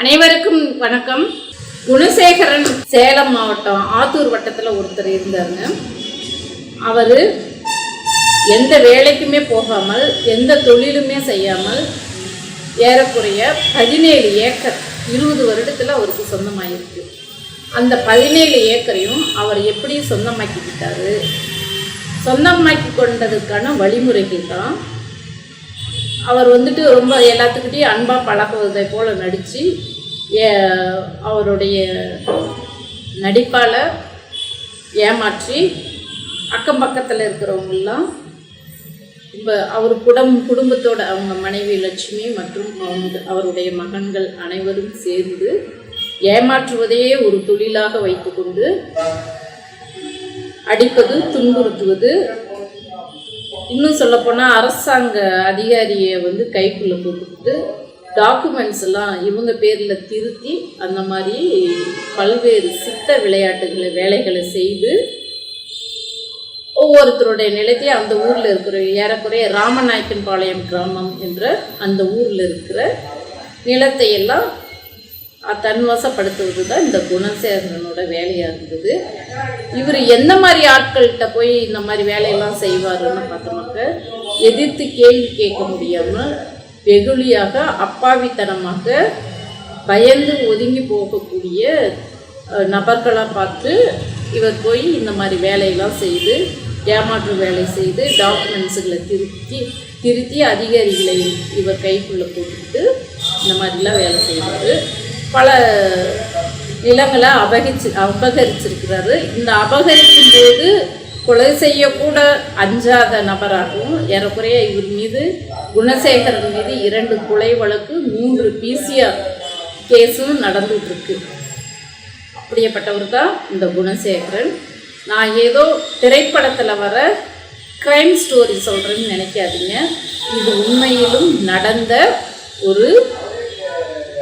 அனைவருக்கும் வணக்கம். குணசேகரன் சேலம் மாவட்டம் ஆத்தூர் வட்டத்தில் ஒருத்தர் இருந்தாருங்க. அவர் எந்த வேலைக்குமே போகாமல் எந்த தொழிலுமே செய்யாமல் ஏறக்குறைய பதினேழு ஏக்கர் இருபது வருடத்தில் அவருக்கு சொந்தமாயிருக்கு. அந்த பதினேழு ஏக்கரையும் அவர் எப்படி சொந்தமாக்கிக்கிட்டாரு? சொந்தமாக்கி கொண்டதுக்கான வழிமுறைகள் தான் அவர் வந்துட்டு ரொம்ப எல்லாத்துக்கிட்டையும் அன்பாக பழகுவதை போல் நடித்து அவருடைய நடிப்பால் ஏமாற்றி அக்கம் பக்கத்தில் இருக்கிறவங்கெல்லாம் ரொம்ப அவர் குடம் குடும்பத்தோட அவங்க மனைவி லட்சுமி மற்றும் அவங்க அவருடைய மகன்கள் அனைவரும் சேர்ந்து ஏமாற்றுவதையே ஒரு தொழிலாக வைத்துக்கொண்டு அடிப்பது துன்புறுத்துவது இன்னும் சொல்லப்போனால் அரசாங்க அதிகாரியை வந்து கைக்குள்ளே கொடுத்துட்டு டாக்குமெண்ட்ஸ் எல்லாம் இவங்க பேரில் திருத்தி அந்த மாதிரி பல்வேறு சித்த விளையாட்டுகளை வேலைகளை செய்து ஒவ்வொருத்தருடைய நிலத்தையும் அந்த ஊரில் இருக்கிற ஏறக்குறைய ராமநாயக்கன் பாளையம் கிராமம் என்ற அந்த ஊரில் இருக்கிற நிலத்தையெல்லாம் தன்வசப்படுத்துவது தான் இந்த குணசேகரனோட வேலையாக இருந்தது இவர் எந்த மாதிரி ஆட்கள்கிட்ட போய் இந்த மாதிரி வேலையெல்லாம் செய்வாருன்னு பார்த்தோம்னாக்க எதிர்த்து கேள்வி கேட்க முடியாமல் வெகுளியாக அப்பாவித்தனமாக பயந்து ஒதுங்கி போகக்கூடிய நபர்களாக பார்த்து இவர் போய் இந்த மாதிரி வேலையெல்லாம் செய்து ஏமாற்று வேலை செய்து டாக்குமெண்ட்ஸுகளை திருத்தி திருத்தி அதிகாரிகளை இவர் கைக்குள்ளே போட்டுக்கிட்டு இந்த மாதிரிலாம் வேலை செய்வார். பல நிலங்களை அபகரிச்சு அபகரிச்சிருக்கிறாரு. இந்த அபகரிக்கும் போது கொலை செய்யக்கூட அஞ்சாத நபராகவும் ஏறக்குறைய இவர் மீது குணசேகரன் மீது இரண்டு கொலை வழக்கு மூன்று பிசிஆர் கேஸும் நடந்துகிட்ருக்கு அப்படியேப்பட்டவர் தான் இந்த குணசேகரன். நான் ஏதோ திரைப்படத்தில் வர க்ரைம் ஸ்டோரி சொல்கிறேன்னு நினைக்காதீங்க. இது உண்மையிலும் நடந்த ஒரு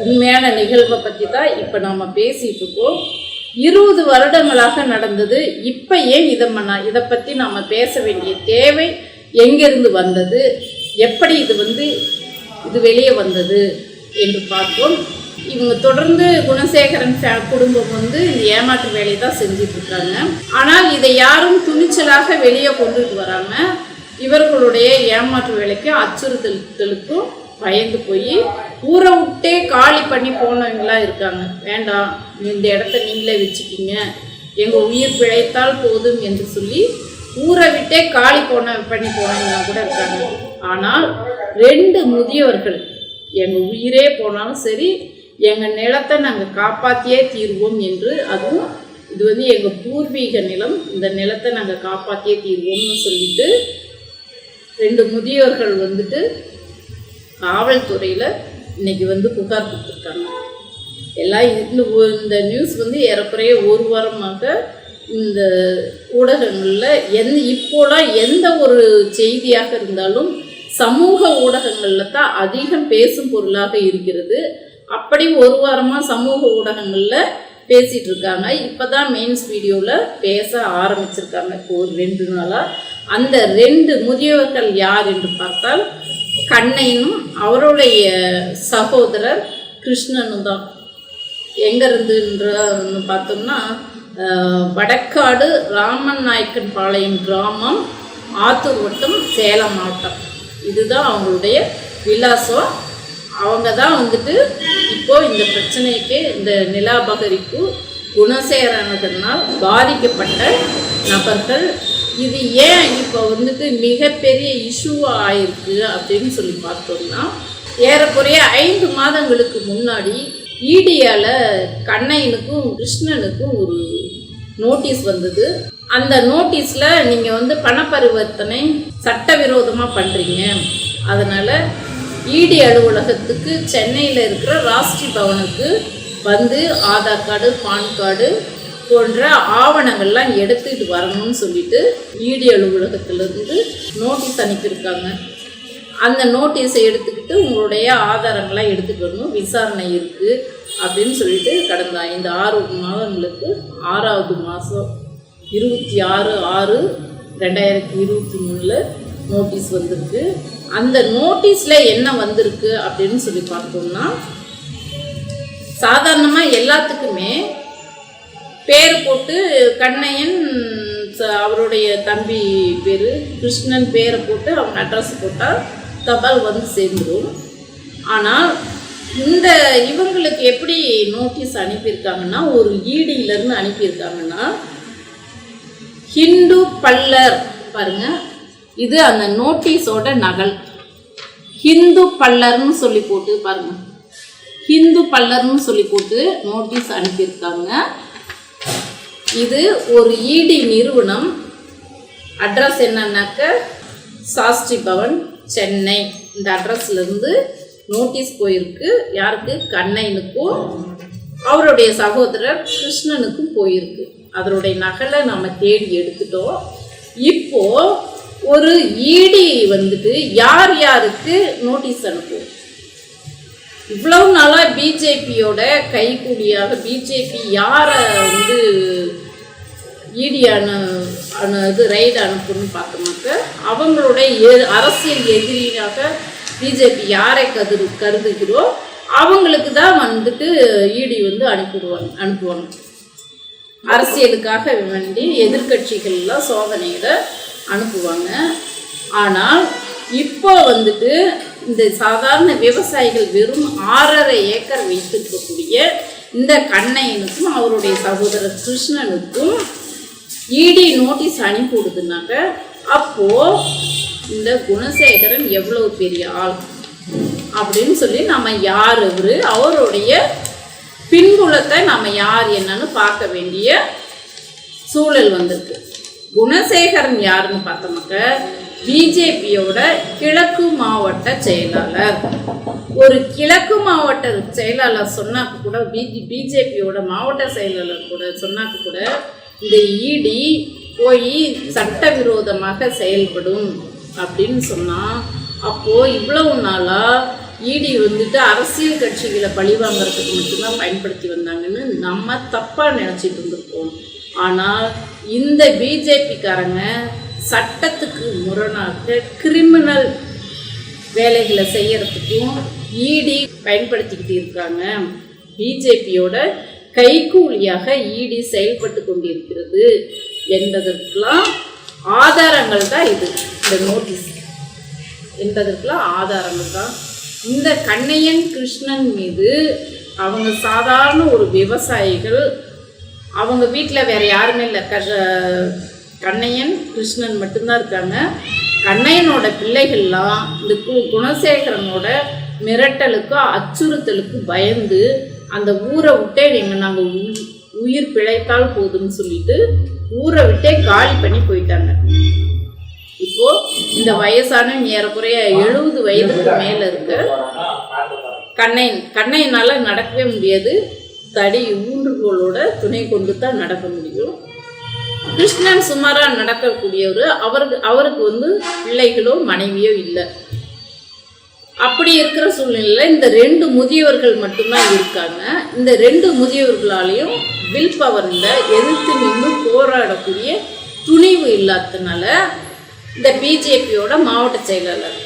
உண்மையான நிகழ்வை பற்றி தான் இப்போ நாம் பேசிகிட்டு இருக்கோம். இருபது வருடங்களாக நடந்தது. இப்போ ஏன் இதை ம- இதை பற்றி நாம் பேச வேண்டிய தேவை எங்கேருந்து வந்தது? எப்படி இது வந்து இது வெளியே வந்தது என்று பார்ப்போம். இவங்க தொடர்ந்து குணசேகரன் குடும்பம் வந்து இந்த ஏமாற்று வேலையை தான் செஞ்சுட்டு இருக்காங்க. ஆனால் இதை யாரும் துணிச்சலாக வெளியே கொண்டுட்டு வராமல் இவர்களுடைய ஏமாற்று வேலைக்கும் அச்சுறுத்தலுக்கும் பயந்து போய் ஊரை விட்டே காலி பண்ணி போனவங்களாம் இருக்காங்க. வேண்டாம் இந்த இடத்த நீங்களே வச்சுக்கிங்க. எங்கள் உயிர் பிழைத்தால் போதும் என்று சொல்லி ஊரை விட்டே காலி போன பண்ணி போனவங்க கூட இருக்காங்க. ஆனால் ரெண்டு முதியவர்கள் எங்கள் உயிரே போனாலும் சரி எங்கள் நிலத்தை நாங்கள் காப்பாற்றியே தீர்வோம் என்று அதுவும் இது வந்து எங்கள் பூர்வீக நிலம் இந்த நிலத்தை நாங்கள் காப்பாற்றியே தீர்வோம்னு சொல்லிட்டு ரெண்டு முதியோர்கள் வந்துட்டு காவல்துறையில் இன்னைக்கு வந்து புகார் கொடுத்துருக்காங்க. எல்லாம் இந்த இந்த நியூஸ் வந்து ஏறக்குறைய ஒரு வாரமாக இந்த ஊடகங்களில் எந்த இப்போலாம் எந்த ஒரு செய்தியாக இருந்தாலும் சமூக ஊடகங்களில் தான் அதிகம் பேசும் பொருளாக இருக்கிறது. அப்படி ஒரு வாரமாக சமூக ஊடகங்களில் பேசிகிட்டு இருக்காங்க. இப்போ தான் மெயின்ஸ் வீடியோவில் பேச ஆரம்பிச்சிருக்காங்க. இப்போ ஒரு ரெண்டு நாளாக அந்த ரெண்டு முதியவர்கள் யார் என்று பார்த்தால் கண்ணையும் அவருடைய சகோதரர் கிருஷ்ணனும் தான். எங்கேருந்துன்ற பார்த்தோம்னா வடக்காடு ராமன் நாயக்கன் பாளையம் கிராமம் ஆத்தூர் வட்டம் சேலம் மாவட்டம். இதுதான் அவங்களுடைய விலாசம். அவங்க தான் வந்துட்டு இப்போ இந்த பிரச்சனைக்கு இந்த நிலாபகரிப்பு குணசேகரனதனால் பாதிக்கப்பட்ட நபர்கள் இது ஏன் இப்போ வந்துட்டு மிகப்பெரிய இஷ்யூவாக ஆயிருக்கு அப்படின்னு சொல்லி பார்த்தோம்னா ஏறக்குறைய ஐந்து மாதங்களுக்கு முன்னாடி ஈடியால கண்ணையனுக்கும் கிருஷ்ணனுக்கும் ஒரு நோட்டீஸ் வந்தது. அந்த நோட்டீஸில் நீங்கள் வந்து பணப்பரிவர்த்தனை சட்டவிரோதமாக பண்ணுறீங்க அதனால் இடி அலுவலகத்துக்கு சென்னையில் இருக்கிற ராஷ்டிரி பவனுக்கு வந்து ஆதார் கார்டு பான் கார்டு போன்ற ஆவணங்கள்லாம் எடுத்துட்டு வரணும்னு சொல்லிட்டு இடி அலுவலகத்திலிருந்து நோட்டீஸ் அனுப்பியிருக்காங்க. அந்த நோட்டீஸை எடுத்துக்கிட்டு உங்களுடைய ஆதாரங்கள்லாம் எடுத்துக்கணும் விசாரணை இருக்குது அப்படின்னு சொல்லிட்டு கடந்த ஐந்து ஆறு மாதங்களுக்கு ஆறாவது மாதம் இருபத்தி ஆறு ஆறு ரெண்டாயிரத்தி இருபத்தி மூணில் நோட்டீஸ் வந்திருக்கு. அந்த நோட்டீஸில் என்ன வந்திருக்கு அப்படின்னு சொல்லி பார்த்தோம்னா சாதாரணமாக எல்லாத்துக்குமே பேர் போட்டு கண்ணையன் அவருடைய தம்பி பேர் கிருஷ்ணன் பேரை போட்டு அவங்க அட்ரஸ் போட்டால் தபால் வந்து சேர்ந்துடும் ஆனால் இந்த இவங்களுக்கு எப்படி நோட்டீஸ் அனுப்பியிருக்காங்கன்னா ஒரு ஈடியிலேருந்து அனுப்பியிருக்காங்கன்னா ஹிந்து பல்லர் பாருங்க இது அந்த நோட்டீஸோட நகல். ஹிந்து பல்லர்னு சொல்லி போட்டு பாருங்க ஹிந்து பல்லர்னு சொல்லி போட்டு நோட்டீஸ் அனுப்பியிருக்காங்க. இது ஒரு இடி நிறுவனம். அட்ரஸ் என்னன்னாக்க சாஸ்திரி பவன் சென்னை. இந்த அட்ரஸ்லேருந்து நோட்டீஸ் போயிருக்கு. யாருக்கு? கண்ணைனுக்கும் அவருடைய சகோதரர் கிருஷ்ணனுக்கும் போயிருக்கு. அதனுடைய நகலை நம்ம தேடி எடுத்துட்டோம். இப்போ ஒரு இடி வந்துட்டு யார் யாருக்கு நோட்டீஸ் அனுப்பும்? இவ்வளவு நாளாக பிஜேபியோட கைகூலியாக பிஜேபி யாரை வந்து இடி அனு இது ரைடு அனுப்புன்னு பார்த்தோம்னாக்க அவங்களுடைய எ- அரசியல் எதிரியாக பிஜேபி யாரை கரு கருதுகிறோ அவங்களுக்கு தான் வந்துட்டு இடி வந்து அனுப்பிடுவாங்க அனுப்புவாங்க. அரசியலுக்காக வேண்டி எதிர்க்கட்சிகள்லாம் சோதனைகளை அனுப்புவாங்க. ஆனால் இப்போ வந்துட்டு இந்த சாதாரண விவசாயிகள் வெறும் ஆறரை ஏக்கர் வைத்திருக்கக்கூடிய இந்த கண்ணையனுக்கும் அவருடைய சகோதரர் கிருஷ்ணனுக்கும் இடி நோட்டீஸ் அனுப்பி விடுதுனாக்க அப்போ இந்த குணசேகரன் எவ்வளவு பெரிய ஆள்? அப்படின்னு சொல்லி நம்ம யார் அவரு அவருடைய பின்புலத்தை நம்ம யார் என்னன்னு பார்க்க வேண்டிய சூழல் வந்திருக்கு. குணசேகரன் யாருன்னு பார்த்தோம்னாக்க பிஜேபியோட கிழக்கு மாவட்ட செயலாளர். ஒரு கிழக்கு மாவட்ட செயலாளர் சொன்னாக்க கூட பிஜி பிஜேபியோட மாவட்ட செயலாளர் கூட சொன்னாக்க கூட இந்த இடி போய் சட்டவிரோதமாக செயல்படும் அப்படின்னு சொன்னால் அப்போது இவ்வளவு நாளாக இடி வந்துட்டு அரசியல் கட்சிகளை பழிவாங்கிறதுக்கு மட்டும்தான் பயன்படுத்தி வந்தாங்கன்னு நம்ம தப்பாக நினச்சிட்டு இருந்திருக்கோம் ஆனால் இந்த பிஜேபிக்காரங்க சட்டத்துக்கு முரணாக கிரிமினல் வேலைகளை செய்யறதுக்கும் இடி பயன்படுத்திக்கிட்டு இருக்காங்க. பிஜேபியோட கைகூலியாக ஈடி செயல்பட்டு கொண்டிருக்கிறது என்பதற்கெல்லாம் ஆதாரங்கள் தான் இது இந்த நோட்டீஸ். என்பதற்கெல்லாம் ஆதாரங்கள் தான். இந்த கண்ணையன் கிருஷ்ணன் மீது அவங்க சாதாரண ஒரு விவசாயிகள் அவங்க வீட்டில் வேற யாருமே இல்லை. க கண்ணையன் கிருஷ்ணன் மட்டும்தான் இருக்காங்க. கண்ணையனோட பிள்ளைகள்லாம் இந்த கு குணசேகரனோட மிரட்டலுக்கும் அச்சுறுத்தலுக்கும் பயந்து அந்த ஊரை விட்டே நீங்கள் நாங்கள் உயிர் பிழைத்தால் போதும்னு சொல்லிட்டு ஊரை விட்டே காலி பண்ணி போயிட்டாங்க. இப்போ இந்த வயசான ஏறக்குறைய எழுபது வயதுக்கு மேல இருக்க கண்ணையன் கண்ணையனால நடக்கவே முடியாது. தடி ஊன்றுகோளோட துணை கொண்டு தான் நடக்க முடியும். கிருஷ்ணன் சுமாரா நடக்கக்கூடியவர் அவருக்கு அவருக்கு வந்து பிள்ளைகளோ மனைவியோ இல்லை. அப்படி இருக்கிற சூழ்நிலையில் இந்த ரெண்டு முதியவர்கள் மட்டும்தான் இருக்காங்க. இந்த ரெண்டு முதியவர்களாலையும் வில் பவரில் எதிர்த்து நின்று போராடக்கூடிய துணிவு இல்லாததுனால இந்த பிஜேபியோட மாவட்ட செயலாளர்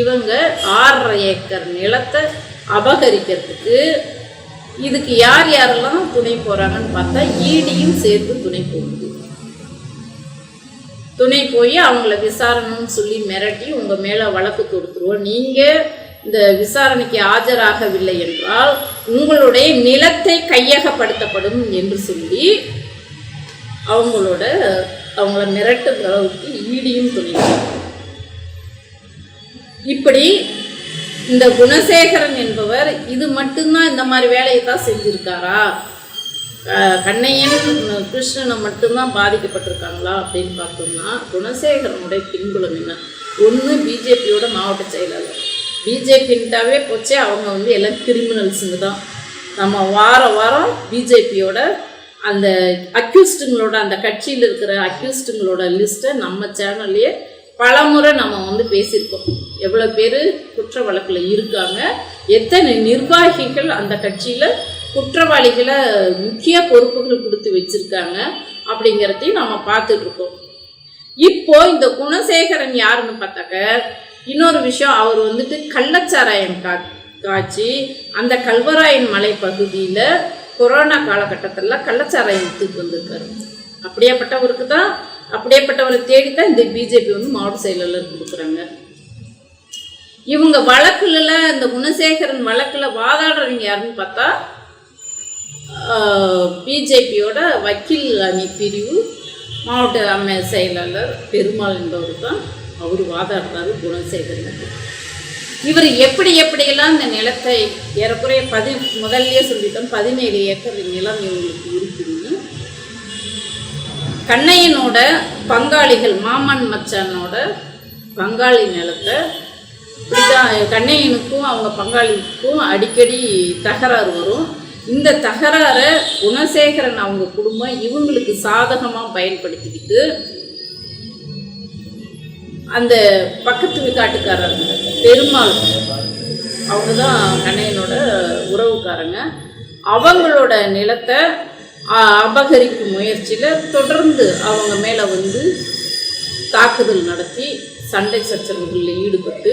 இவங்க ஆறரை ஏக்கர் நிலத்தை அபகரிக்கிறதுக்கு இதுக்கு யார் யாரெல்லாம் துணை போகிறாங்கன்னு பார்த்தா ஈடியும் சேர்த்து துணை போகுது. துணை போய் அவங்கள விசாரணைன்னு சொல்லி மிரட்டி உங்கள் மேலே வழக்கு தொடுத்துருவோம். நீங்கள் இந்த விசாரணைக்கு ஆஜராகவில்லை என்றால் உங்களுடைய நிலத்தை கையகப்படுத்தப்படும் என்று சொல்லி அவங்களோட அவங்கள மிரட்டுகிற அளவுக்கு ஈடியும் துணை இப்படி இந்த குணசேகரன் என்பவர் இது மட்டும்தான் இந்த மாதிரி வேலையை தான் செஞ்சுருக்காரா? கண்ணையன் கிருஷ்ணனை மட்டும்தான் பாதிக்கப்பட்டிருக்காங்களா அப்படின்னு பார்த்தோம்னா குணசேகரனுடைய பின்புலம் என்ன? ஒன்று பிஜேபியோட மாவட்ட செயலாளர். பிஜேபின்ட்டாவே போச்சே அவங்க வந்து எல்லாம் கிரிமினல்ஸுங்க தான். நம்ம வார வாரம் பிஜேபியோட அந்த அக்யூஸ்டுங்களோட அந்த கட்சியில் இருக்கிற அக்யூஸ்டுங்களோட லிஸ்ட்டை நம்ம சேனல்லையே பலமுறை நம்ம வந்து பேசியிருக்கோம். எவ்வளோ பேர் குற்ற வழக்கில் இருக்காங்க எத்தனை நிர்வாகிகள் அந்த கட்சியில் குற்றவாளிகளை முக்கிய பொறுப்புகள் கொடுத்து வச்சுருக்காங்க அப்படிங்கிறதையும் நம்ம பார்த்துட்ருக்கோம் இப்போது இப்போ இந்த குணசேகரன் யாருன்னு பார்த்தாக்க இன்னொரு விஷயம் அவர் வந்துட்டு கள்ளச்சாராயம் கா காய்ச்சி அந்த கல்வராயன் மலை பகுதியில் கொரோனா காலகட்டத்தில் கள்ளச்சாராயம் வித்துட்டு வந்திருக்காரு. அப்படியேப்பட்டவருக்கு தான் அப்படியேப்பட்டவரை தேடி தான் இந்த பிஜேபி வந்து மாவட்ட செயலாளர் கொடுக்குறாங்க. இவங்க வழக்குல இந்த குணசேகரன் வழக்கில் வாதாடுறவங்க யாருன்னு பார்த்தா பிஜேபியோட வக்கீல் அணி பிரிவு மாவட்ட அம்மைய செயலாளர் பெருமாள் என்பவர் தான் அவர் வாதாடுறாரு குணசேகரன் இவர் எப்படி எப்படியெல்லாம் இந்த நிலத்தை ஏறக்குறைய பதி முதல்லையே சொல்லிட்டோம் பதினேழு ஏக்கர் நிலம் இவங்களுக்கு இருக்குன்னு. கண்ணையனோட பங்காளிகள் மாமன் மச்சானோட பங்காளி நிலத்தை இப்படிதான் கண்ணையனுக்கும் அவங்க பங்காளிக்கும் அடிக்கடி தகராறு வரும். இந்த தகராறை குணசேகரன் அவங்க குடும்பம் இவங்களுக்கு சாதகமாக பயன்படுத்திக்கிட்டு அந்த பக்கத்து வீட்டாட்டுக்காரங்க பெருமாள் அவங்க தான் கண்ணையனோட உறவுக்காரங்க. அவங்களோட நிலத்தை அபகரிக்கும் முயற்சியில் தொடர்ந்து அவங்க மேலே வந்து தாக்குதல் நடத்தி சண்டை சச்சரவுகளில் ஈடுபட்டு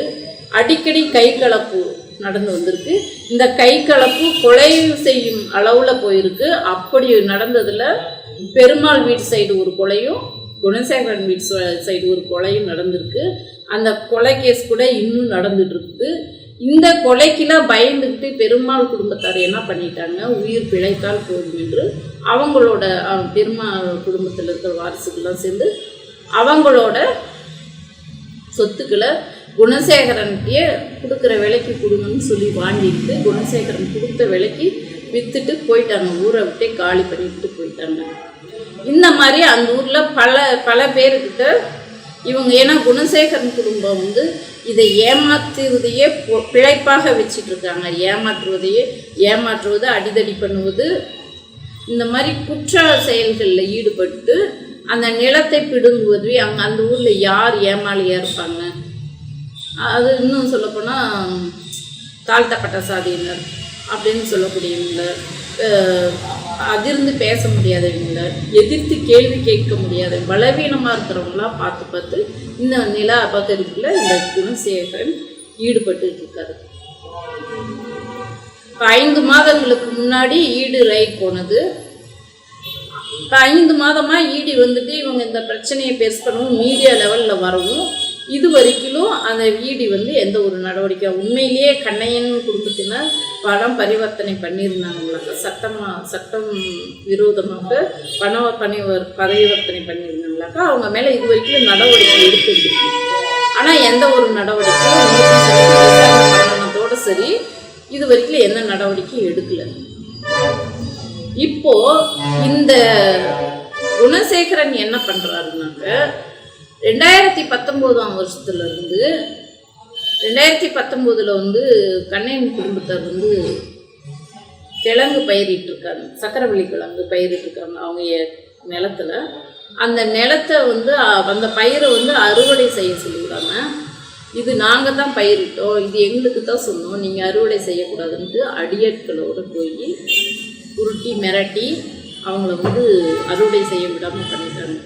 அடிக்கடி கை கலப்பு நடந்து வந்திருக்கு. இந்த கை கலப்பு கொலை செய்யும் அளவில் போயிருக்கு. அப்படி நடந்ததில் பெருமாள் வீட்டு சைடு ஒரு கொலையும் குணசேகரன் வீட்டு சைடு ஒரு கொலையும் நடந்திருக்கு. அந்த கொலை கேஸ் கூட இன்னும் நடந்துட்டு இருக்குது இந்த கொலைக்கெல்லாம் பயந்துக்கிட்டு பெருமாள் குடும்பத்தார் என்ன பண்ணிட்டாங்க? உயிர் பிழைத்தால் போகும் என்று அவங்களோட பெருமாள் குடும்பத்தில் இருக்கிற வாரிசுகள்லாம் சேர்ந்து அவங்களோட சொத்துக்களை குணசேகரன்கிட்டயே கொடுக்குற விலைக்கு கொடுங்கன்னு சொல்லி வாங்கிட்டு குணசேகரன் கொடுத்த விலைக்கு விற்றுட்டு போயிட்டாங்க ஊரை விட்டே காலி பண்ணிட்டு போயிட்டாங்க. இந்த மாதிரி அந்த ஊரில் பல பல பேர்கிட்ட இவங்க ஏன்னா குணசேகரன் குடும்பம் வந்து இதை ஏமாற்றுவதையே பிழைப்பாக வச்சுட்டு இருக்காங்க ஏமாற்றுவதையே ஏமாற்றுவது அடிதடி பண்ணுவது இந்த மாதிரி குற்ற செயல்களில் ஈடுபட்டு அந்த நிலத்தை பிடுங்குவது அங்கே அந்த ஊரில் யார் ஏமாளியாக இருப்பாங்க? அது இன்னும் சொல்லப்போனால் தாழ்த்தப்பட்ட சாதியினர் அப்படின்னு சொல்லக்கூடியவங்க அதிர்ந்து பேச முடியாதவங்க எதிர்த்து கேள்வி கேட்க முடியாத பலவீனமாக இருக்கிறவங்களாம் பார்த்து பார்த்து இந்த நில அபகரிப்பில் இந்த குணசேகரன் ஈடுபட்டு இருக்காரு இப்போ ஐந்து மாதங்களுக்கு முன்னாடி ஈடு ரைட் போனது. இப்போ ஐந்து மாதமாக ஈடி வந்துட்டு இவங்க இந்த பிரச்சனையை பேஸ் பண்ணவும் மீடியா லெவலில் வரவும் இது வரைக்கும் அந்த ஈடி வந்து எந்த ஒரு நடவடிக்கை உண்மையிலேயே கண்ணையன் குடும்பத்தினர் பணம் பரிவர்த்தனை பண்ணியிருந்தாங்களாக்க சட்டமாக சட்டம் விரோதமாக பண பணி பரிவர்த்தனை பண்ணியிருந்தாங்களாக்கா அவங்க மேலே இது வரைக்கும் நடவடிக்கை எடுத்துருக்கு ஆனால் எந்த ஒரு நடவடிக்கையும் சரி, இது வரைக்கும் எந்த நடவடிக்கையும் எடுக்கலை. இப்போ இந்த குணசேகரன் என்ன பண்ணுறாருனாக்க ரெண்டாயிரத்தி பத்தொம்போதாம் வருஷத்துல இருந்து ரெண்டாயிரத்தி பத்தொம்போதில் வந்து கண்ணையின் குடும்பத்தார் வந்து கிழங்கு பயிரிட்டு இருக்காங்க சக்கரவள்ளி கிழங்கு பயிரிட்டுருக்காங்க அவங்க எ- நிலத்துல. அந்த நிலத்தை வந்து அந்த பயிரை வந்து அறுவடை செய்ய சொல்லிவிடாம இது நாங்கள் தான் பயிரிட்டோம் இது எங்களுக்கு தான் சொன்னோம் நீங்கள் அறுவடை செய்யக்கூடாதுன்ட்டு அடியாட்களோட போய் உருட்டி மிரட்டி அவங்கள வந்து அறுவடை செய்ய விடாமல் பண்ணிட்டாங்க.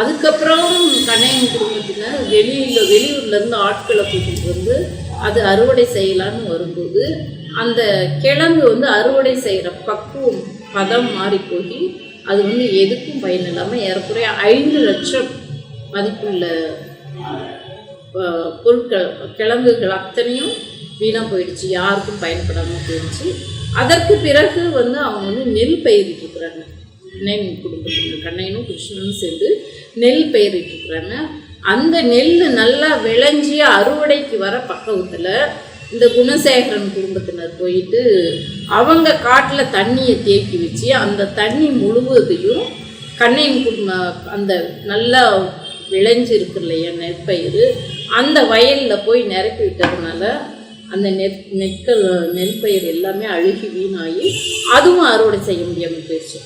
அதுக்கப்புறம் கண்ணையன் குடும்பத்தினர் வெளியில் வெளியூர்லேருந்து ஆட்களை கூட்டிகிட்டு வந்து அது அறுவடை செய்யலான்னு வரும்போது அந்த கிழங்கு வந்து அறுவடை செய்கிற பக்குவம் பதம் மாறி போய் அது வந்து எதுக்கும் பயன் இல்லாமல் ஏறக்குறைய ஐந்து லட்சம் மதிப்புள்ள பொருட்கள் கிழங்குகள் அத்தனையும் வீணாக போயிடுச்சு. யாருக்கும் பயன்படாமல் போயிடுச்சு. அதற்கு பிறகு வந்து அவங்க வந்து நெல் பயிரிட்டுருக்குறாங்க. கண்ணையன் குடும்பத்தினர் கண்ணையனும் கிருஷ்ணனும் சேர்ந்து நெல் பயிரிட்டுருக்குறாங்க. அந்த நெல் நல்லா விளைஞ்சி அறுவடைக்கு வர பக்கத்தில் இந்த குணசேகரன் குடும்பத்தினர் போயிட்டு அவங்க காட்டில் தண்ணியை தேக்கி வச்சு அந்த தண்ணி முழுவதையும் கண்ணையின் குடும்ப அந்த நல்லா விளைஞ்சு இருக்கு இல்லையா நெற்பயிர் அந்த வயலில் போய் நிரப்பி விட்டதுனால அந்த நெற் நெற்கள் நெற்பயிர் எல்லாமே அழுகி வீணாகி அதுவும் அறுவடை செய்ய முடியாமல் போயிடுச்சு.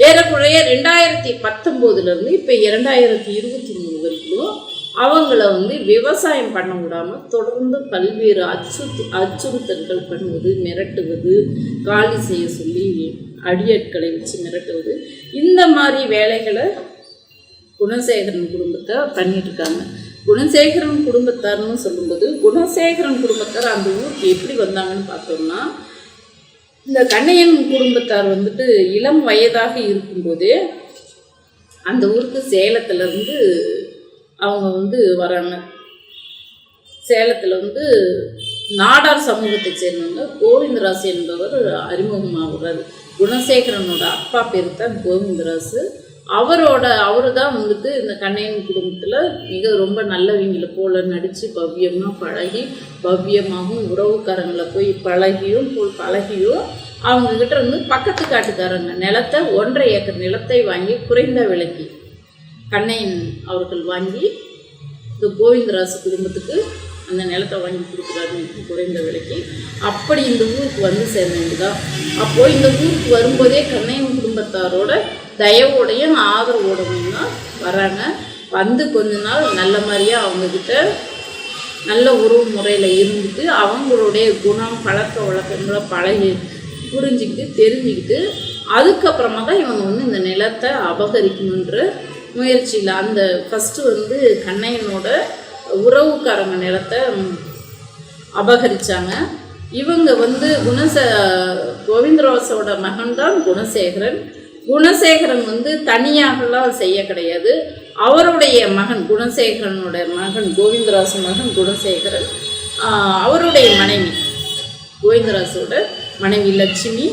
ஏறக்குறைய ரெண்டாயிரத்தி பத்தொம்போதுலேருந்து இப்போ இரண்டாயிரத்தி இருபத்தி மூணு வரைக்கும் அவங்கள வந்து விவசாயம் பண்ண விடாமல் தொடர்ந்து பல்வேறு அச்சுறுத்து அச்சுறுத்தல்கள் பண்ணுவது மிரட்டுவது காலி செய்ய சொல்லி அடியாட்களை வச்சு மிரட்டுவது இந்த மாதிரி வேலைகளை குணசேகரன் குடும்பத்தை பண்ணிட்டுருக்காங்க. குணசேகரன் குடும்பத்தார்னு சொல்லும்போது குணசேகரன் குடும்பத்தார் அந்த ஊருக்கு எப்படி வந்தாங்கன்னு பார்த்தோம்னா இந்த கண்ணையன் குடும்பத்தார் வந்துட்டு இளம் வயதாக இருக்கும்போது அந்த ஊருக்கு சேலத்துல இருந்து அவங்க வந்து வராங்க. சேலத்தில் வந்து நாடார் சமூகத்தை சேர்ந்தவங்க கோவிந்தராசு என்பவர் அறிமுகமாகிறார். குணசேகரனோட அப்பா பேர் தான் கோவிந்தராசு. அவரோட அவர் தான் வந்துட்டு இந்த கண்ணையன் குடும்பத்தில் மிக ரொம்ப நல்லவங்களை போல நடித்து பவ்யமாக பழகி பவ்யமாகவும் உறவுக்காரங்களை போய் பழகியும் போல் பழகியும் அவங்கக்கிட்ட இருந்து பக்கத்து காட்டுக்காரங்க நிலத்தை ஒன்றரை ஏக்கர் நிலத்தை வாங்கி குறைந்த விலைக்கு கண்ணையன் அவர்கள் வாங்கி இந்த கோவிந்தராசு குடும்பத்துக்கு அந்த நிலத்தை வாங்கி கொடுக்குறாரு குறைந்த விலைக்கு. அப்படி இந்த ஊருக்கு வந்து சேர்ந்தவங்க தான் அப்போது இந்த ஊருக்கு வரும்போதே கண்ணையன் குடும்பத்தாரோட தயவோடையும் ஆதரவோடையும் தான் வராங்க. வந்து கொஞ்ச நாள் நல்ல மாதிரியாக அவங்கக்கிட்ட நல்ல உறவு முறையில் இருந்துட்டு அவங்களுடைய குணம் பழக்க வழக்கங்களை பழகி புரிஞ்சுக்கிட்டு தெரிஞ்சுக்கிட்டு அதுக்கப்புறமா தான் இவங்க வந்து இந்த நிலத்தை அபகரிக்கணுன்ற முயற்சியில் அந்த ஃபஸ்ட்டு வந்து கண்ணையனோட உறவுக்காரங்க நிலத்தை அபகரித்தாங்க இவங்க வந்து குணச கோவிந்தராசோட மகன்தான் குணசேகரன். குணசேகரன் வந்து தனியாகலாம் செய்ய கிடையாது. அவருடைய மகன் குணசேகரனோட மகன் கோவிந்தராசு மகன் குணசேகரன். அவருடைய மனைவி கோவிந்தராசோட மனைவி லட்சுமி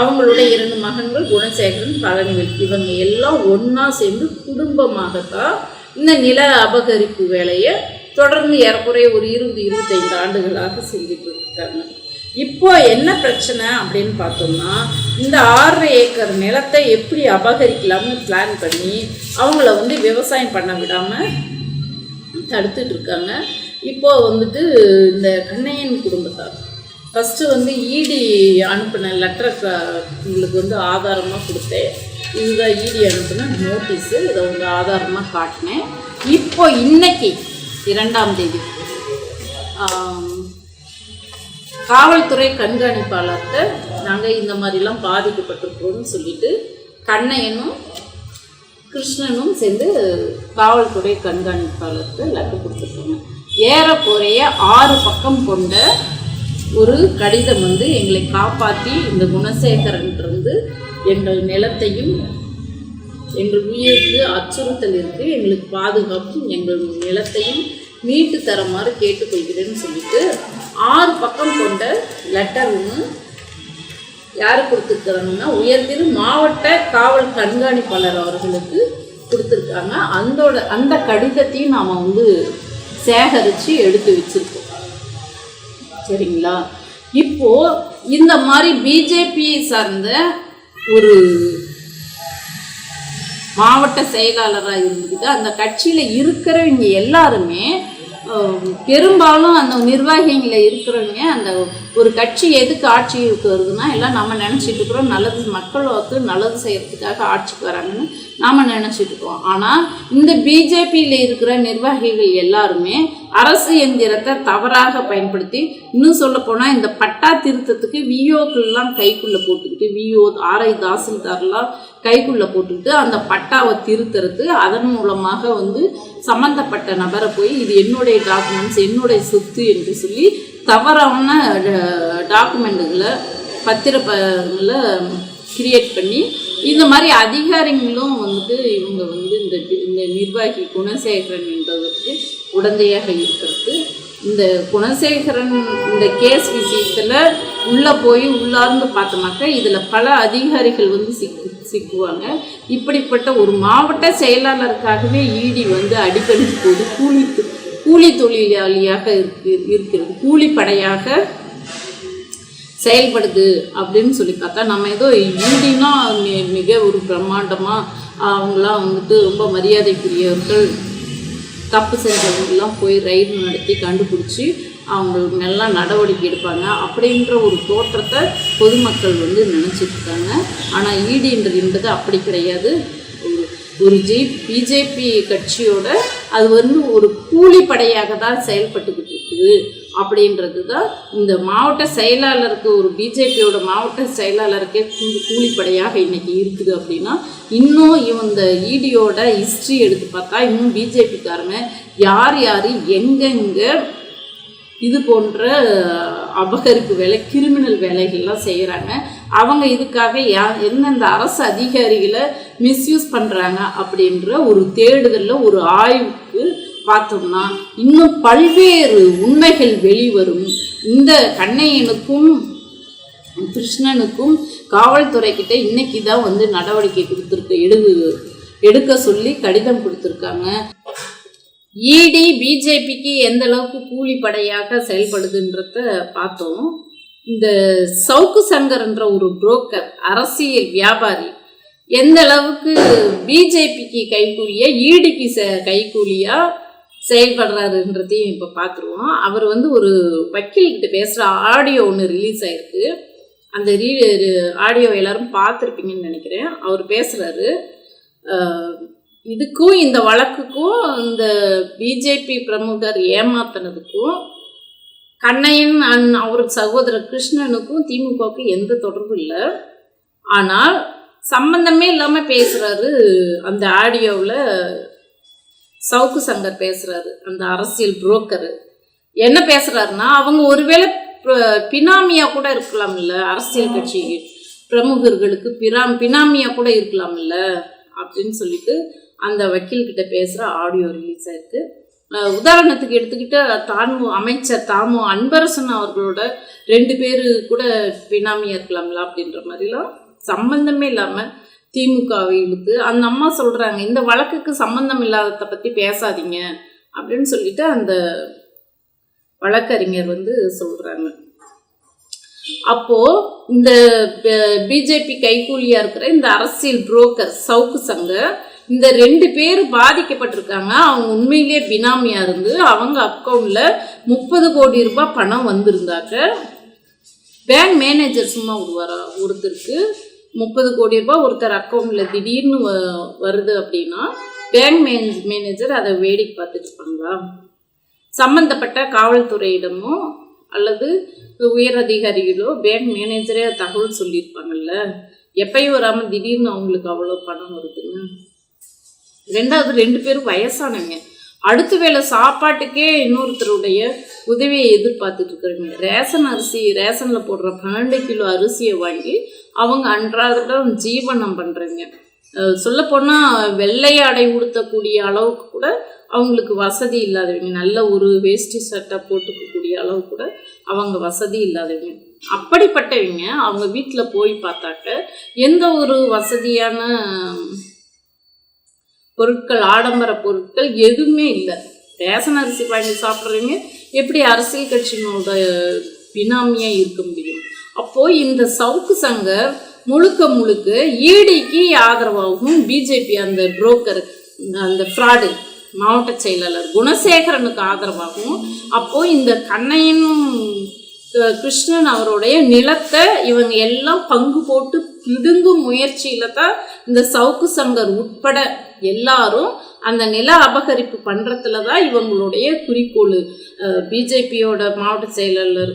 அவங்களுடைய இரண்டு மகன்கள் குணசேகரன் பழனிவேல். இவங்க எல்லாம் ஒன்றா சேர்ந்து குடும்பமாகத்தான் இந்த நில அபகரிப்பு வேலையை தொடர்ந்து ஏறக்குறைய ஒரு இருபது இருபத்தைந்து ஆண்டுகளாக செஞ்சுட்டு இருக்காங்க. இப்போ என்ன பிரச்சனை அப்படின்னு பார்த்தோம்னா இந்த ஆறரை ஏக்கர் நிலத்தை எப்படி அபகரிக்கலாம்னு பிளான் பண்ணி அவங்கள வந்து விவசாயம் பண்ண விடாமல் தடுத்துட்டு இருக்காங்க. இப்போ வந்துட்டு இந்த கண்ணையன் குடும்பத்தார். ஃபஸ்ட்டு வந்து இடி அனுப்பின லெட்டரை உங்களுக்கு வந்து ஆதாரமாக கொடுத்தேன். இதுதான் இடி அனுப்பின நோட்டீஸு இதை வந்து ஆதாரமாக காட்டினேன். இப்போ இன்னைக்கு இரண்டாம் தேதி. காவல்துறை கண்காணிப்பாளர்கிட்ட நாங்கள் இந்த மாதிரிலாம் பாதிக்கப்பட்டிருக்கிறோம்னு சொல்லிட்டு கண்ணையனும் கிருஷ்ணனும் சேர்ந்து காவல்துறை கண்காணிப்பாளருக்கு லட்டு கொடுத்துருக்காங்க. ஏறக்குறைய ஆறு பக்கம் கொண்ட ஒரு கடிதம் வந்து எங்களை காப்பாற்றி இந்த குணசேகரன்றிருந்து எங்கள் நிலத்தையும் எங்கள் உயிருக்கு அச்சுறுத்தல் இருக்கு. எங்களுக்கு பாதுகாப்பும் எங்கள் நிலத்தையும் மீட்டு தரமாறு கேட்டுக்கொள்கிறேன்னு சொல்லிட்டு ஆறு பக்கம் கொண்ட லெட்டர் ஒன்று யார் கொடுத்துருக்குறாங்கன்னா உயர்திரு மாவட்ட காவல் கண்காணிப்பாளர் அவர்களுக்கு கொடுத்துருக்காங்க. அந்தோட அந்த கடிதத்தையும் நாம் வந்து சேகரித்து எடுத்து வச்சிருக்கோம். சரிங்களா? இப்போது இந்த மாதிரி பிஜேபியை சார்ந்த ஒரு மாவட்ட செயலாளராக இருந்தது. அந்த கட்சியில் இருக்கிறவங்க எல்லாருமே பெரும்பாலும் அந்த நிர்வாகிகளை இருக்கிறவங்க அந்த ஒரு கட்சி எதுக்கு ஆட்சிக்கு வருதுன்னா எல்லாம் நம்ம நினச்சிட்டு இருக்கிறோம். நல்லது மக்களுக்கு நல்லது செய்யறதுக்காக ஆட்சிக்கு வராங்கன்னு நாம் நினச்சிட்டு இருக்கோம் ஆனால் இந்த பிஜேபியில் இருக்கிற நிர்வாகிகள் எல்லாருமே அரசு எந்திரத்தை தவறாக பயன்படுத்தி இன்னும் சொல்ல போனால் இந்த பட்டா திருத்தத்துக்கு விஓக்கள்லாம் கைக்குள்ளே போட்டுக்கிட்டு விஓ ஆர்ஐ தாசில்தார்லாம் கைக்குள்ளே போட்டுக்கிட்டு அந்த பட்டாவை திருத்துறது அதன் மூலமாக வந்து சம்மந்தப்பட்ட நபரை போய் இது என்னுடைய டாக்குமெண்ட்ஸ் என்னுடைய சொத்து என்று சொல்லி தவறான டாக்குமெண்ட்டுகளை பத்திரங்களை கிரியேட் பண்ணி இந்த மாதிரி அதிகாரிகளும் வந்துட்டு இவங்க வந்து இந்த இந்த நிர்வாகி குணசேகரன் என்பதற்கு உடந்தையாக இருக்கிறது. இந்த குணசேகரன் இந்த கேஸ் விஷயத்தில் உள்ளே போய் உள்ளார்ந்து பார்த்தோம்னாக்கா இதில் பல அதிகாரிகள் வந்து சிக்கு சிக்குவாங்க. இப்படிப்பட்ட ஒரு மாவட்ட செயலாளருக்காகவே ஈடி வந்து அடிக்கடி போது கூலி கூலி தொழிலாளியாக இருக்கு இருக்கிறது. கூலிப்படையாக செயல்படுது அப்படின்னு சொல்லி பார்த்தா நம்ம ஏதோ யூடினா மிக ஒரு பிரம்மாண்டமாக அவங்களாம் வந்துட்டு ரொம்ப மரியாதைக்குரியவர்கள் தப்பு செஞ்சவங்கெல்லாம் போய் ரைடு நடத்தி கண்டுபிடிச்சி அவங்களுக்கு நல்லா நடவடிக்கை எடுப்பாங்க. அப்படின்ற ஒரு தோற்றத்தை பொதுமக்கள் வந்து நினச்சிட்டு இருக்காங்க ஆனால் ஈடின்றது அப்படி கிடையாது. ஒரு ஒரு ஜி பிஜேபி கட்சியோட அது வந்து ஒரு கூலிப்படையாக தான் செயல்பட்டுக்கிட்டு இருக்குது. அப்படின்றது தான் இந்த மாவட்ட செயலாளருக்கு ஒரு பிஜேபியோட மாவட்ட செயலாளருக்கே கூலி கூலிப்படையாக இன்றைக்கி இருக்குது அப்படின்னா இன்னும் இவன் இந்த ஈடியோட ஹிஸ்ட்ரி எடுத்து பார்த்தா இன்னும் பிஜேபிக்காரங்க யார் யார் எங்கெங்கே இது போன்ற அபகரிப்பு வேலை கிரிமினல் வேலைகள்லாம் செய்கிறாங்க அவங்க இதுக்காக யா எந்தெந்த அரசு அதிகாரிகளை மிஸ்யூஸ் பண்ணுறாங்க அப்படின்ற ஒரு தேடுதலில் ஒரு ஆய்வுக்கு பார்த்தோம்னா இன்னும் பல்வேறு உண்மைகள் வெளிவரும். இந்த கண்ணையனுக்கும் கிருஷ்ணனுக்கும் காவல்துறைக்கிட்ட இன்னைக்கு தான் வந்து நடவடிக்கை கொடுத்துருக்கு எடு எடுக்க சொல்லி கடிதம் கொடுத்துருக்காங்க. இடி பிஜேபிக்கு எந்த அளவுக்கு கூலிப்படையாக செயல்படுதுன்றத பார்த்தோம். இந்த சவுக்கு சங்கர்ன்ற ஒரு புரோக்கர் அரசியல் வியாபாரி எந்த அளவுக்கு பிஜேபிக்கு கைகூலியா ஈடிக்கு ச கைக்கூலியா செயல்படுறாருன்றதையும் இப்போ பார்த்துருவோம் அவர் வந்து ஒரு வக்கீல்கிட்ட பேசுகிற ஆடியோ ஒன்று ரிலீஸ் ஆயிருக்கு. அந்த ரீ ஆடியோ எல்லாரும் பார்த்துருப்பீங்கன்னு நினைக்கிறேன். அவர் பேசுகிறாரு இதுக்கும் இந்த வழக்குக்கும் இந்த பிஜேபி பிரமுகர் ஏமாத்தினதுக்கும் கண்ணையன் அன் அவருக்கு சகோதரர் கிருஷ்ணனுக்கும் திமுகவுக்கும் எந்த தொடர்பும் இல்லை. ஆனால் சம்பந்தமே இல்லாமல் பேசுகிறாரு அந்த ஆடியோவில் சவுக்கு சங்கர் பேசுகிறாரு அந்த அரசியல் புரோக்கரு என்ன பேசுகிறாருன்னா அவங்க ஒருவேளை ப- பினாமியா கூட இருக்கலாம்ல அரசியல் கட்சி பிரமுகர்களுக்கு பிராம் பினாமியா கூட இருக்கலாம்ல அப்படின்னு சொல்லிட்டு அந்த வக்கீல்கிட்ட பேசுகிற ஆடியோ ரிலீஸ் ஆயிருக்கு. உதாரணத்துக்கு எடுத்துக்கிட்டு தாமு அமைச்சர் தாமு அன்பரசன் அவர்களோட ரெண்டு பேர் கூட பினாமியா இருக்கலாம்ல அப்படின்ற மாதிரிலாம் சம்பந்தமே இல்லாமல் திமுகவை இழுத்து அந்த அம்மா சொல்கிறாங்க இந்த வழக்குக்கு சம்மந்தம் இல்லாததை பற்றி பேசாதீங்க அப்படின்னு சொல்லிட்டு அந்த வழக்கறிஞர் வந்து சொல்கிறாங்க அப்போது இந்த பிஜேபி கைகூலியாக இருக்கிற இந்த அரசியல் புரோக்கர் சவுக்கு சங்க இந்த ரெண்டு பேர் பாதிக்கப்பட்டிருக்காங்க. அவங்க உண்மையிலேயே பினாமியாக இருந்து அவங்க அக்கௌண்ட்டில் முப்பது கோடி ரூபாய் பணம் வந்திருந்தாக்க பேங்க் மேனேஜர் சும்மா விடுவாரா ஒருத்தருக்கு முப்பது கோடி ரூபாய் ஒருத்தர் அக்கௌண்ட்டில் திடீர்னு வ- வருது அப்படின்னா பேங்க் மேனேஜ் மேனேஜர் அதை வேடிக்கை பார்த்துட்டு இருப்பாங்களா? சம்பந்தப்பட்ட காவல்துறையிடமோ அல்லது உயர் அதிகாரிகளோ பேங்க் மேனேஜரே தகவல் சொல்லியிருப்பாங்கல்ல? எப்பயும் வராமல் திடீர்னு அவங்களுக்கு அவ்வளோ பணம் வருதுன்னு. ரெண்டாவது ரெண்டு பேரும் வயசானவங்க. அடுத்த வேளை சாப்பாட்டுக்கே இன்னொருத்தருடைய உதவியை எதிர்பார்த்துட்டு இருக்கிறவங்க ரேஷன் அரிசி ரேஷனில் போடுற பன்னெண்டு கிலோ அரிசியை வாங்கி அவங்க அன்றாடம் ஜீவனம் பண்ணுறீங்க சொல்லப்போனால் வெள்ளையாடை உடுத்தக்கூடிய அளவுக்கு கூட அவங்களுக்கு வசதி இல்லாதவங்க நல்ல ஒரு வேஷ்டி சட்டை போட்டுக்கக்கூடிய அளவு கூட அவங்க வசதி இல்லாதவங்க. அப்படிப்பட்டவங்க அவங்க வீட்டில் போய் பார்த்தாக்க எந்த ஒரு வசதியான பொருட்கள் ஆடம்பர பொருட்கள் எதுவுமே இல்லை. ரேஷன் அரிசி வாங்கி சாப்பிட்றவங்க எப்படி அரசியல் கட்சியினோட பினாமியாக இருக்க முடியும்? அப்போது இந்த சவுக்கு சங்கர் முழுக்க முழுக்க ஈடிக்கு ஆதரவாகவும் பிஜேபி அந்த புரோக்கர் அந்த ஃப்ராடு மாவட்ட செயலாளர் குணசேகரனுக்கு ஆதரவாகவும் அப்போது இந்த கண்ணையனும் கிருஷ்ணன் அவருடைய நிலத்தை இவங்க எல்லாம் பங்கு போட்டு பிடுங்கும் முயற்சியில் தான் இந்த சவுக்கு சங்கர் உட்பட எல்லாரும் அந்த நில அபகரிப்பு பண்ணுறதுல தான் இவங்களுடைய குறிக்கோள். பிஜேபியோட மாவட்ட செயலாளர்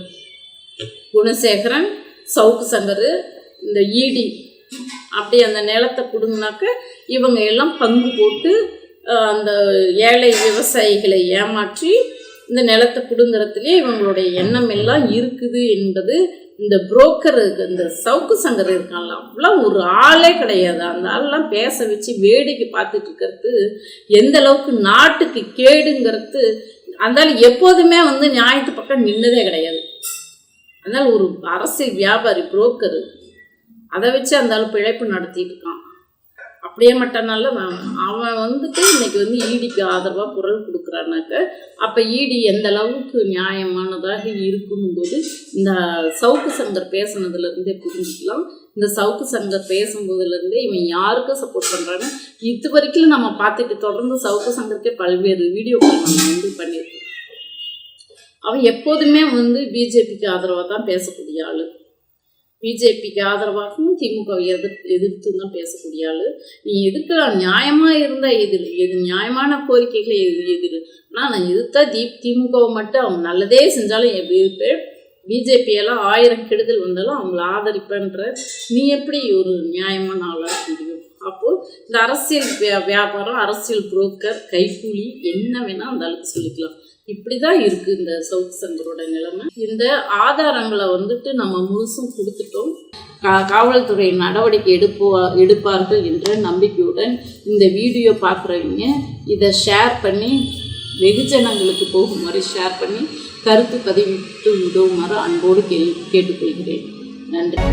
குணசேகரன் சவுக்கு சங்கர் இந்த ஈடி அப்படி அந்த நிலத்தை பிடுங்கினாக்க இவங்க எல்லாம் பங்கு போட்டு அந்த ஏழை விவசாயிகளை ஏமாற்றி இந்த நிலத்தை பிடுங்குறதுலேயே இவங்களுடைய எண்ணம் எல்லாம் இருக்குது என்பது இந்த புரோக்கர் இந்த சவுக்கு சங்கர் இருக்கான்ல அவ்வளோ ஒரு ஆளே கிடையாது. அந்த ஆள்லாம் பேச வச்சு வேடிக்கை பார்த்துட்டு இருக்கிறது எந்த அளவுக்கு நாட்டுக்கு கேடுங்கிறது அந்த எப்போதுமே வந்து நியாயத்து பக்கம் நின்னதே கிடையாது. அதனால் ஒரு அரசியல் வியாபாரி புரோக்கரு அதை வச்சு அந்த ஆள் பிழைப்பு நடத்திட்டு இருக்கான். அப்படியே மட்டும்னால அவன் வந்துட்டு இன்னைக்கு வந்து ஈடிக்கு ஆதரவாக குரல் கொடுக்குறானாக்க அப்போ ஈடி எந்த அளவுக்கு நியாயமானதாக இருக்கும்போது போது இந்த சவுக்கு சங்கர் பேசுனதுலேருந்தே புரிஞ்சுக்கலாம். இந்த சவுக்கு சங்கர் பேசும்போதுலேருந்தே இவன் யாருக்கு சப்போர்ட் பண்ணுறான்னு இது வரைக்கும் நம்ம பார்த்துட்டு தொடர்ந்து சவுக்கு சங்கருக்கே பல்வேறு வீடியோக்கள் நம்ம வந்து பண்ணியிருக்கோம். அவன் எப்போதுமே வந்து பிஜேபிக்கு ஆதரவாக தான் பேசக்கூடிய ஆள். பிஜேபிக்கு ஆதரவாகவும் திமுக எதிர்த்து எதிர்த்து தான் பேசக்கூடிய ஆள். நீ எதிர்க்கலாம் நியாயமாக இருந்தால் எதிர் எது நியாயமான கோரிக்கைகளை எது எதிர்? ஆனால் நான் எதிர்த்தா தீப் திமுகவை மட்டும் அவங்க நல்லதே செஞ்சாலும் எதிர்ப்பேன் பிஜேபியெல்லாம் ஆயிரம் கெடுதல் வந்தாலும் அவங்கள ஆதரிப்பேன்ற. நீ எப்படி ஒரு நியாயமான ஆளாக முடியும் அப்போது இந்த அரசியல் வியா- வியாபாரம் அரசியல் புரோக்கர் கைக்கூலி என்ன வேணால் அந்த அளவுக்கு சொல்லிக்கலாம். இப்படி தான் இருக்கு இந்த சவுக்கு சங்கரோட நிலைமை. இந்த ஆதாரங்களை வந்துட்டு நம்ம முழுசும் கொடுத்துட்டோம். கா- காவல்துறை நடவடிக்கை எடுப்போ எடுப்பார்கள் என்ற நம்பிக்கையுடன் இந்த வீடியோ பார்க்குறவங்க இதை ஷேர் பண்ணி வெகுஜனங்களுக்கு போகும் மாதிரி ஷேர் பண்ணி கருத்து பதிவிட்டு உதவுமாறு அன்போடு கே கேட்டுக்கொள்கிறேன். நன்றி.